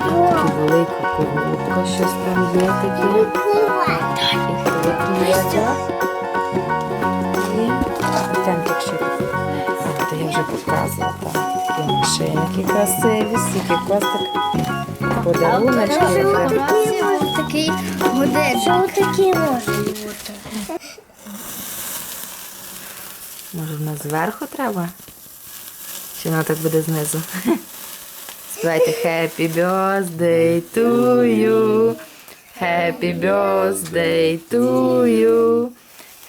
Велика коробка, щось там є таке. Є. Ще. А, то я вже показувала. Там такі машинки красиві, стільки костик. Подаруночки. Такий модель. Що такі бути? Може в нас зверху треба? Чи воно так буде знизу? Співайте Happy birthday to you. Happy birthday to you.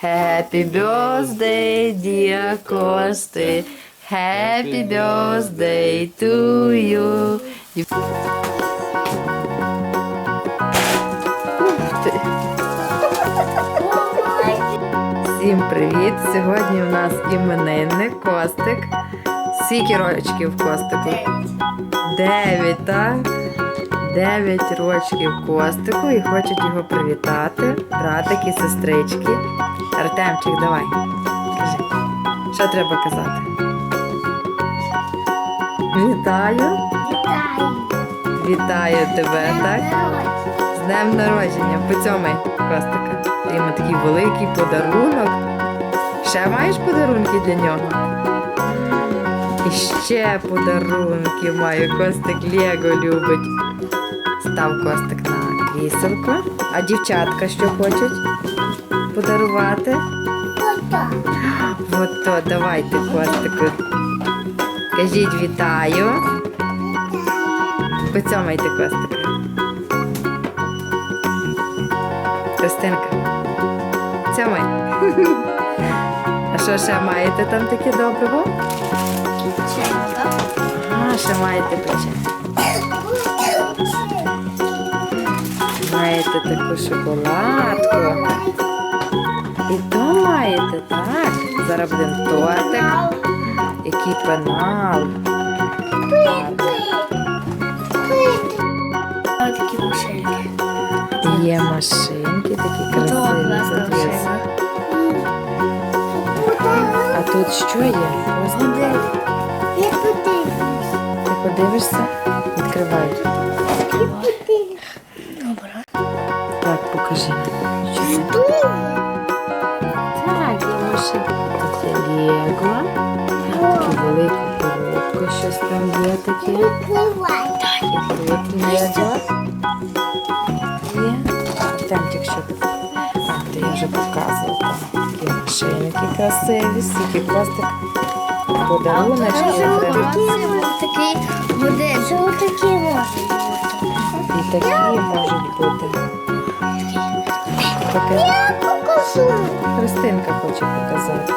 Happy birthday, dear Кости. Happy birthday to you. Всім привіт! Сьогодні у нас іменинник Костик. Скільки рочків Костику? Дев'ять, так? Дев'ять рочків Костику і хочуть його привітати. Братик і сестрички. Артемчик, давай. Кажи, що треба казати? Вітаю! Вітаю. Вітаю тебе, так? З днем народження, поцьомай Костика. Ти йому такий великий подарунок. Ще маєш подарунки для нього? І ще подарунки маю. Костик Лего любить. Став Костик на кріселко. А дівчатка що хочуть подарувати? От то, давайте, Костику. Кажіть вітаю. Поцьомайте Костика. Костинка. Цьомай. А що ще маєте там таке доброго? Печенька. А, ще маєте печень. Маєте таку шоколадку. І то маєте, так. Зараз будемо тортик. Який пенал. Такі машинки. Є машинки, такі красиві. Тут що є? Модель. Я подивлюсь. Ти подивишся? Відкривай. Добре. Так, покажи. Що це? Так, є машинка. Тут є Лего. Таку велику коробку, щось там є таке. І тут Лего. Є. Що? А, то я вже показувала. Там такі машинки красиві, стільки костик. Подаруночки. Такий. Що такі? І такі можуть бути. Покажи. Я покажу. Христинка хоче показати.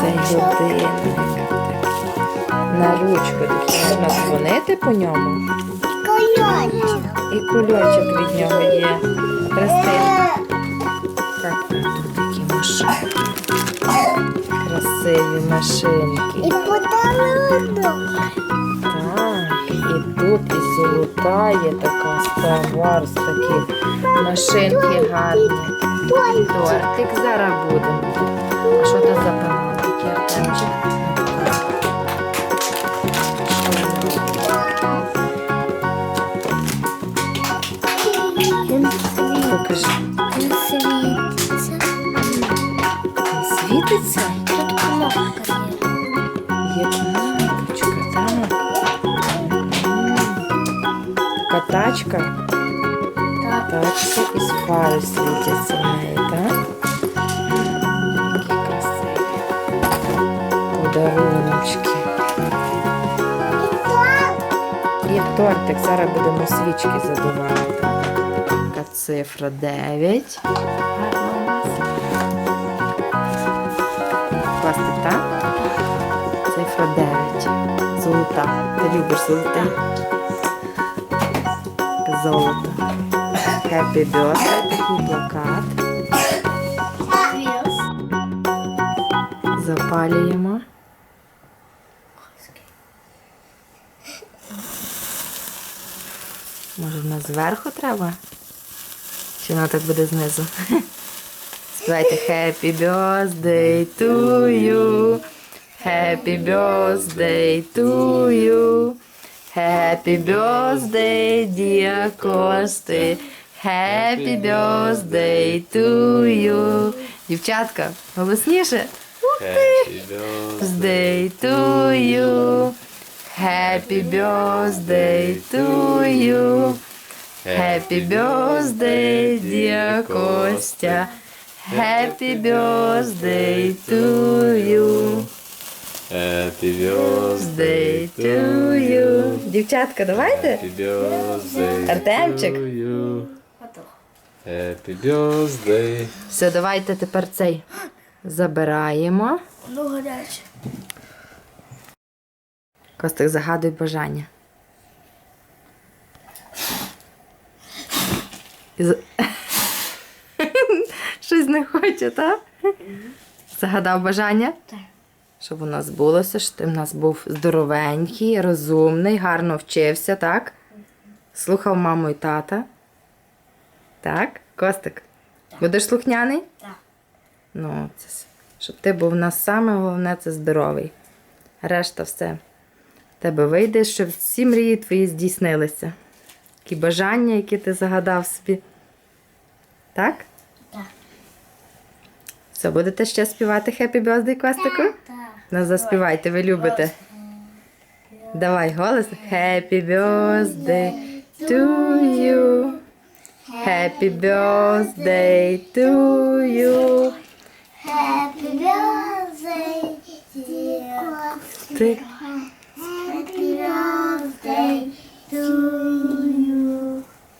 Це годинник. На ручку. Можна дзвонити по ньому. І кульочок від нього є. Христинка. Так, тут такі машинки. Красиві машинки. І подарунок. Так, і тут і золота є така Wars такі машинки гарні. Тортик зараз будемо. А що то за канал Покажи. Він світиться. Світиться? Тут кнопка є. Є кнопочка, так. М. Така тачка. Так. Тачка із фари світяться в неї, так? Які красиві. Подаруночки. І тортик. Зараз будемо свічки задувати. Цифра 9. Гарна. Класти? Цифра 9. Золота. Ти любиш золоте? Золото. Happy birthday, такий плакат. Запалюємо. Може в нас зверху треба? Чи воно так буде знизу? Співайте Happy birthday to you. Happy birthday to you. Happy birthday, dear Кости. Happy birthday to you. Дівчатка, голосніше. Happy birthday. Birthday to you. Happy birthday to you. Happy birthday, dear Костя. Happy birthday to you. Happy birthday to you. Дівчатка, давайте. Happy birthday Артемчик. to you. Happy birthday. Все, давайте тепер цей забираємо. Ну, гаряче. Костик, загадуй бажання. І за- Щось не хоче, так? Загадав бажання? Так. Щоб у нас збулося, щоб ти в нас був здоровенький, розумний, гарно вчився, так? Слухав маму і тата. Так? Костик? Будеш слухняний? Так. Ну, це, щоб ти був у нас саме головне це здоровий. Решта все. В Тебе вийде, щоб всі мрії твої здійснилися. Ті бажання, які ти загадав собі. Так? Так. Все, будете ще співати Happy Birthday, Костику? Так. Ну, заспівайте, ви любите. Давай голос. Happy birthday to you. Happy birthday to you. Happy birthday, dear Ти Happy birthday to you.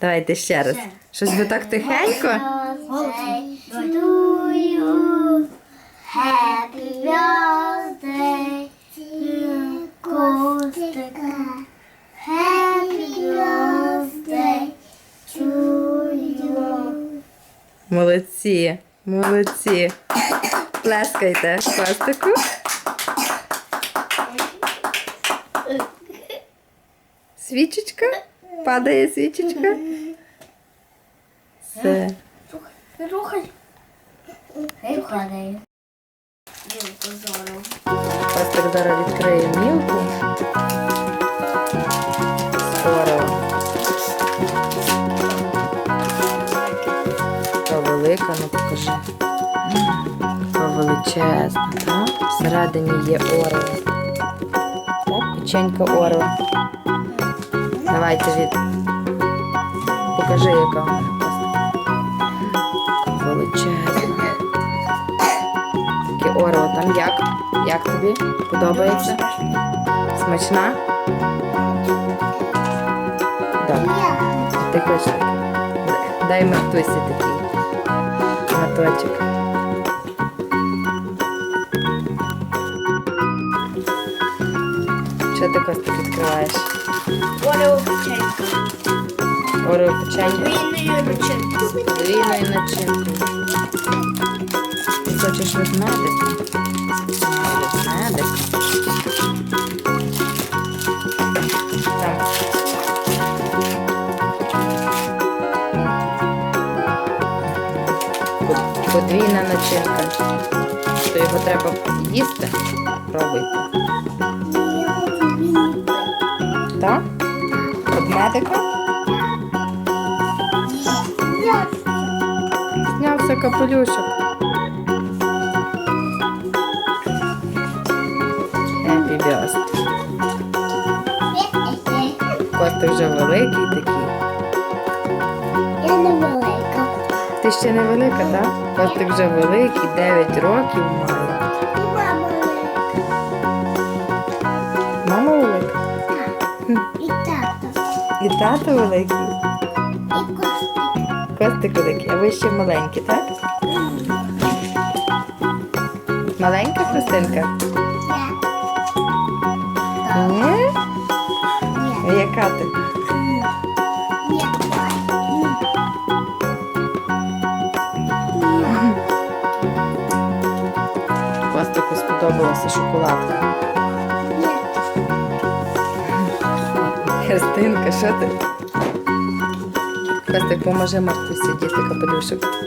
Давайте ще раз. Щось ви так тихенько. Молодці, молодці. Плескайте Костику. Свічечка. Падає свічечка. Все. Рухай. Хай падає. Зору. Зараз відкриє мілку. Скоро. Така велика, ну покажи. Така величезна, так? Всередині є орео. Так, печенька орео. Давайте від. Покажи, яка вона. Величезна. Таке орео там як? Як тобі? Подобається? Смачна? Так. Ти хочеш? Дай Мартусі такий маточок. Що ти Костик відкриваєш? Печення Вільною начинкою. з начинкою. Ти хочеш ведмедик? Ведмедик. Под- Подвійна начинка. То його треба їсти. Пробуйте. Так? Ведмедика? Капелюшок. Happy birthday. Костик вже великий такий. Я не велика. Ти ще не велика, так? Костик вже великий, 9 років має. Мама велика. Мама велика. Так. І тато. І тато великий. І костик. Костик великий, а ви ще маленькі, так? Маленька Христинка? Ні? Ні. Яка ти? Костику сподобалася шоколадка. Христинка, що ти? Костик, поможи Мартусі діти капелюшок.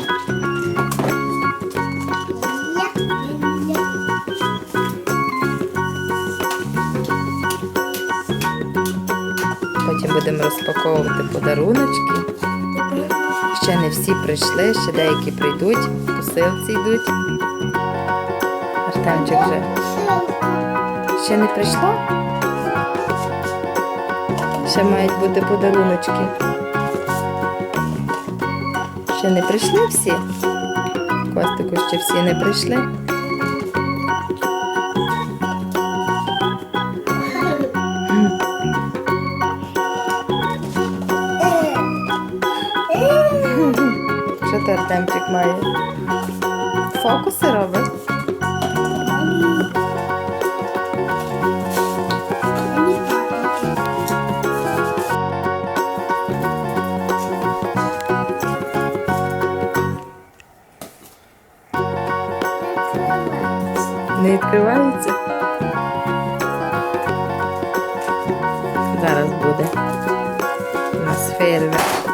Будемо розпаковувати подаруночки. Ще не всі прийшли, ще деякі прийдуть, посилці йдуть. Артемчик вже ще не прийшло? Ще мають бути подаруночки. Ще не прийшли всі? Костику ще всі не прийшли. Що ти Артемчик має? Фокуси робить? Не відкривається? Зараз буде. У нас фейерверк.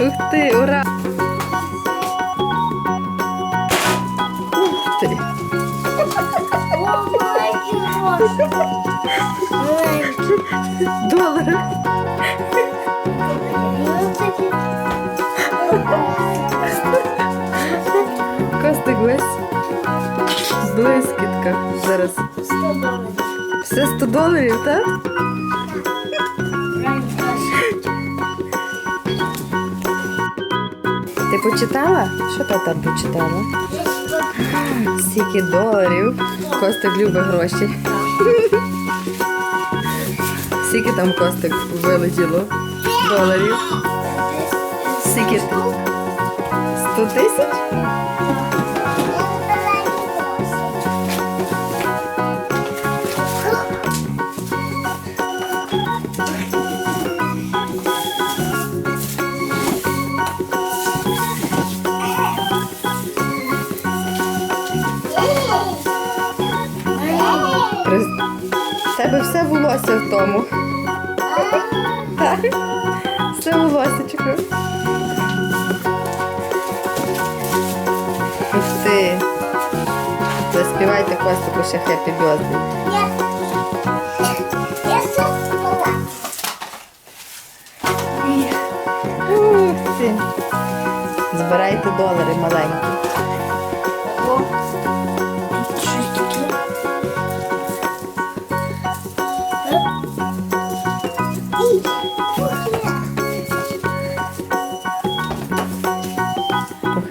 Ух ти, ура! Ух ти! Долари! Костик блискітках. Зараз все 100 доларів, так? Ти почитала? Що ти там почитала? Скільки доларів. Костик любить гроші. Скільки там Костик вилетіло? Доларів. Скільки? 100 тисяч? Тебе в тому. Так. Все волосечко. Ух ти. Заспівайте Костику ще хеппі бьозди. Збирайте долари маленькі.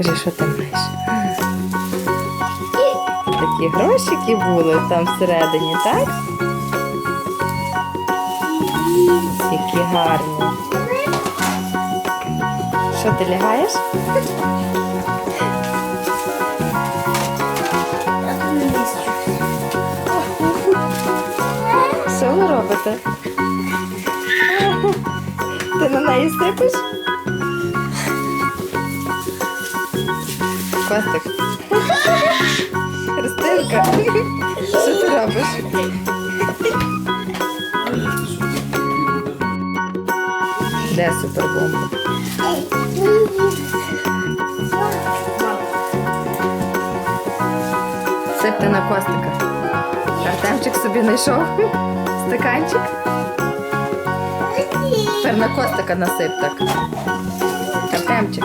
Покажи, що ти маєш. Такі грошики були там всередині, так? Які гарні. Що ти лягаєш? Що ви робите? Ти на неї сипиш? Костик. Христинка. Що ти робиш? Де супербомба? Сипте на Костика. Артемчик собі знайшов стаканчик. Тепер на Костика насип так. Артемчик.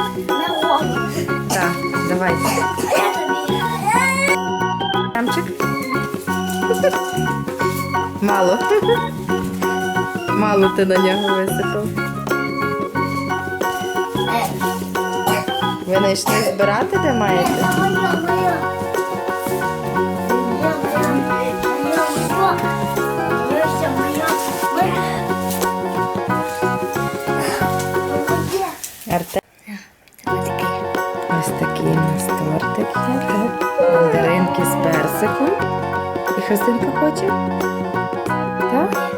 Так, давайте. Артемчик. Мало. Мало ти на нього висипав. Ви знайшли збирати, де маєте? Так?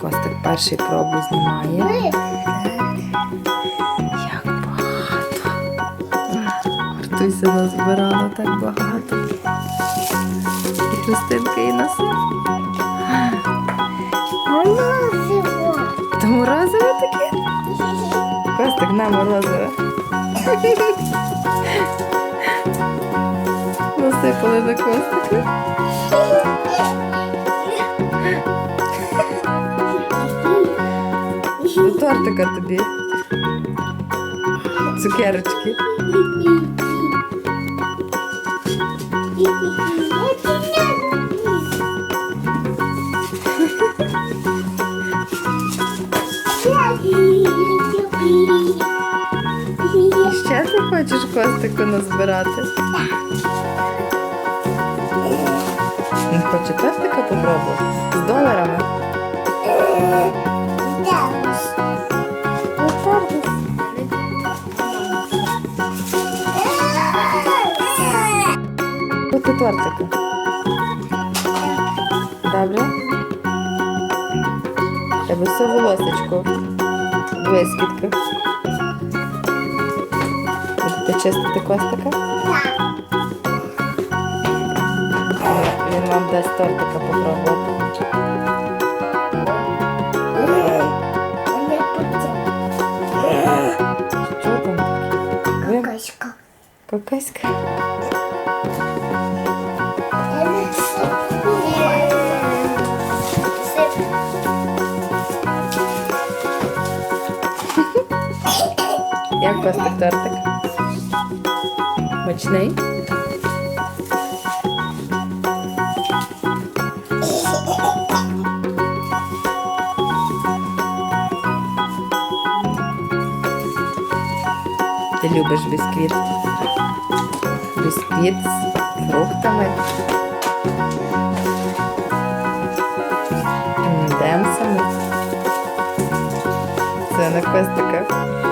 Костик перший пробу знімає. Як багато. Артуся назбирала так багато. І Христинка і насип. То морозиво таке? Костик на морозиво. насипали на костику. До тортика тобі. Цукерочки. Thank you. Костику назбирати? Він хоче костика попробувати? З доларами? Бути тортика. Добре? Тебе все волосечко. Будете чистити костика? Він вам дасть тортика попробувати. Що там Качка. какаська? Як костик тортик? Мочний? Ти любиш бісквіт? Бісквіт з фруктами. Демсами. Це на костиках.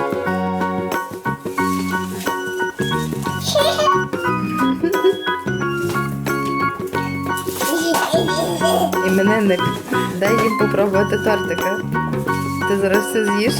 Іменинник, дай їм попробувати тортика. Ти зараз все з'їш?